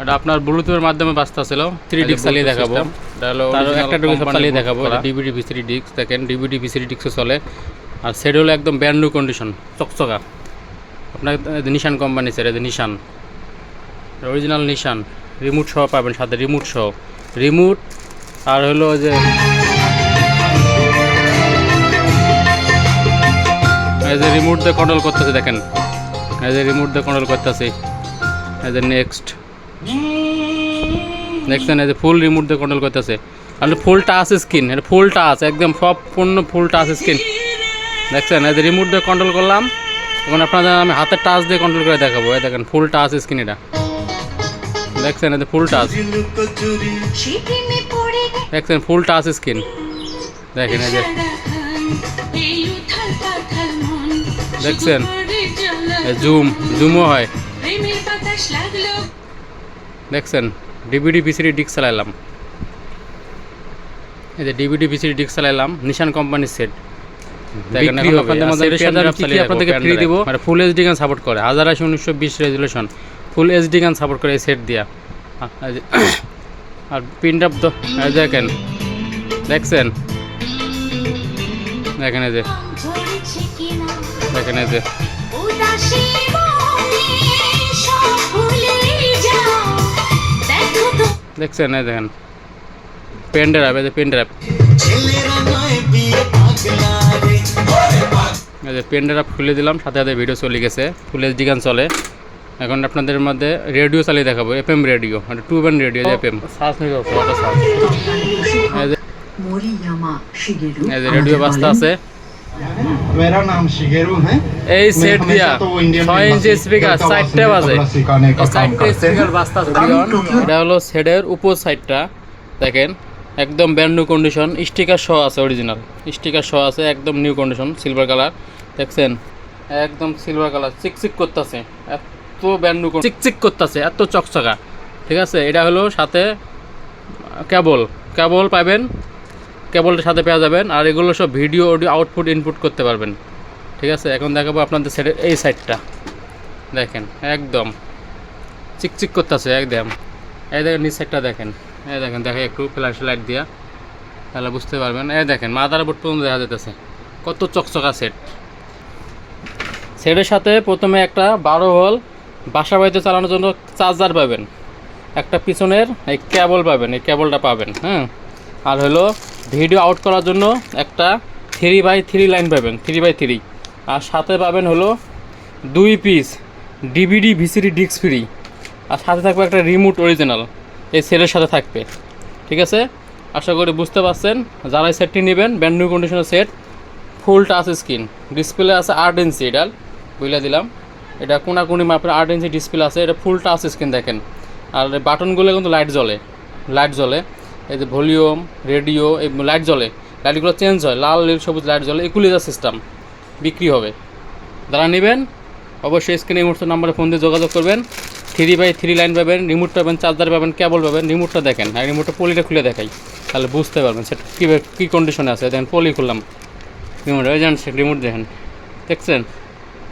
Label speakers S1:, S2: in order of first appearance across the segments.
S1: এটা আপনার ব্লুটুথের মাধ্যমে বাজতা ছিল। থ্রি ডিস্ক চালিয়ে দেখাবো। একটা চালিয়ে দেখাবো। ডিভিডি ভিসিডি ডিস্ক দেখেন। ডিভিডি ভিসিডি ডিস্কও চলে। আর সেটা হলো একদম ব্র্যান্ড নিউ কন্ডিশন চকচকা। আপনার নিশান কোম্পানি স্যার এটা নিশান অরিজিনাল নিশান রিমোট সহ পাবেন সাথে রিমোট সহ। রিমোট আর হলো যে এই যে রিমোট দিয়ে কন্ট্রোল করতেছে দেখেন। এই যে রিমোট দিয়ে কন্ট্রোল করতেছে। এই যে নেক্সট দেখছেন এই যে ফুল রিমোট দিয়ে কন্ট্রোল করতেছে আর ফুল টাচ স্ক্রিন এটা ফুল টাচ একদম সব পূর্ণ ফুল টাচ স্ক্রিন দেখছেন এই যে রিমোট দিয়ে কন্ট্রোল করলাম, এখন আপনাদের আমি হাতের টাচ দিয়ে কন্ট্রোল করে দেখাবো। এই দেখেন ফুল টাচ স্ক্রিন এটা। দেখছেন যে ফুল টাচ দেখছেন ফুল টাচ স্ক্রিন দেখেন, এই যে। দেখছেন? জুম জুমও হয়। দেখছেন ডিভিডি ভিসিডি ডিস্ক চালাইলাম। এই যে ডিভিডি ভিসিডি ডিস্ক চালাইলাম নিশান কোম্পানির সেট আপনাদেরকে ফ্রি দিব। মানে ফুল এইচডি গান সাপোর্ট করে। হাজার আশি উনিশশো বিশ রেজুলেশন ফুল এইচডি গান সাপোর্ট করে এই সেট দিয়া। আর প্রিন্ট আপ তো এই দেখেন দেখছেন? দেখেন এই যে দেখেন এই যে। দেখছেন এই দেখেন। পেন ড্রাইভ এই যে পেন ড্রাইভ এই যে পেন ড্রাইভ খুলে দিলাম সাথে সাথে ভিডিও চলে গেছে। ফুল এইচডি গান চলে। এখন আপনাদের মধ্যে রেডিও চালিয়ে দেখাবো এফ এম রেডিও মানে two band radio F M
S2: শ্বাস
S1: নিতে হবে রেডিও বাস্তা আছে। এই সেট দিয়া ছয় ইঞ্চি এটা হলো সেটের উপর সাইডটা দেখেন একদম ব্যান্ড নিউ কন্ডিশন স্টিকার সহ আছে অরিজিনাল স্টিকার সহ আছে একদম নিউ কন্ডিশন সিলভার কালার দেখছেন? একদম সিলভার কালার চিকচিক করতেছে। এত ব্যান্ড নিউ চিকচিক করতেছে এত চকচকা। ঠিক আছে? এটা হলো সাথে কেবল। কেবল পাবেন কেবলটার সাথে পেয়ে যাবেন আর এগুলো সব ভিডিও, অডিও আউটপুট ইনপুট করতে পারবেন। ঠিক আছে? এখন দেখাবো আপনাদের সেটের এই সাইডটা দেখেন, একদম চিকচিক করতেছে, একদম। এই দেখেন, নিচ সাইডটা দেখেন। এই দেখেন দেখেন একটু ফ্ল্যাশ লাইট দিয়া। তাহলে বুঝতে পারবেন। এই দেখেন মাদার বোর্ড পর্যন্ত দেখা যেতেছে কত চকচকা সেট সেটের সাথে প্রথমে একটা বারো হল বাসা বাড়িতে চালানোর জন্য চার্জার পাবেন। একটা পিছনের এই কেবল পাবেন, এই কেবলটা পাবেন হ্যাঁ? আর হলো ভিডিও আউট করার জন্য একটা থ্রি বাই থ্রি লাইন পাবেন থ্রি বাই থ্রি আর সাথে পাবেন হলো দুই piece DVD VCD disc free আর সাথে থাকবে একটা রিমোট অরিজিনাল এই সেটের সাথে থাকবে। ঠিক আছে? আশা করি বুঝতে পারছেন। যারা সেটটি নেবেন ব্যান্ড কন্ডিশনের set full touch screen display আছে আট ইঞ্চি এটার বুঝলে দিলাম? এটা কোনাকুনি মাপের আট ইঞ্চি ডিসপ্লে আছে, এটা ফুল টাচ স্ক্রিন দেখেন। আর বাটনগুলো কিন্তু লাইট জ্বলে লাইট জ্বলে। এই যে ভলিউম, রেডিও, এই লাইট জ্বলে, লাইটগুলো চেঞ্জ হয়, লাল, নীল, সবুজ লাইট জ্বলে ইকুলিজার সিস্টেম বিক্রি হবে। যারা নেবেন, অবশ্যই স্ক্রিনে মুহূর্তে নাম্বারে ফোন দিয়ে যোগাযোগ করবেন। থ্রি বাই থ্রি লাইন পাবেন রিমোট পাবেন চার্জার পাবেন কেবল পাবেন রিমোটটা দেখেন, আর রিমোটটা পলিটা খুলে দেখাই, তাহলে বুঝতে পারবেন সেটা কী কী কন্ডিশনে আছে। দেখেন পলি খুললাম রিমোট ওই যান রিমোট দেখেন, দেখছেন?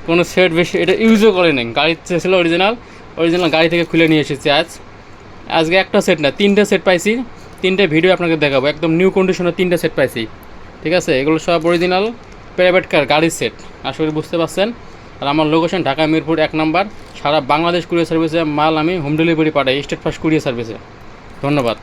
S1: কোনো সেট বেশি, এটা ইউজও করে নেই গাড়িতে ছিল অরিজিনাল অরিজিনাল গাড়ি থেকে খুলে নিয়ে এসেছি আজ। আজকে একটা সেট না তিনটে সেট পাইছি তিনটে ভিডিও আপনাকে দেখাবো। একদম নিউ কন্ডিশনের তিনটে সেট পাইছি। ঠিক আছে? এগুলো সব অরিজিনাল প্রাইভেট কার গাড়ির সেট আশা করি বুঝতে পারছেন? আর আমার লোকেশন ঢাকা, মিরপুর এক নাম্বার। সারা বাংলাদেশ কুরিয়ার সার্ভিসে মাল আমি হোম ডেলিভারি পাঠাই স্টেট ফার্স্ট কুরিয়ার সার্ভিসে ধন্যবাদ।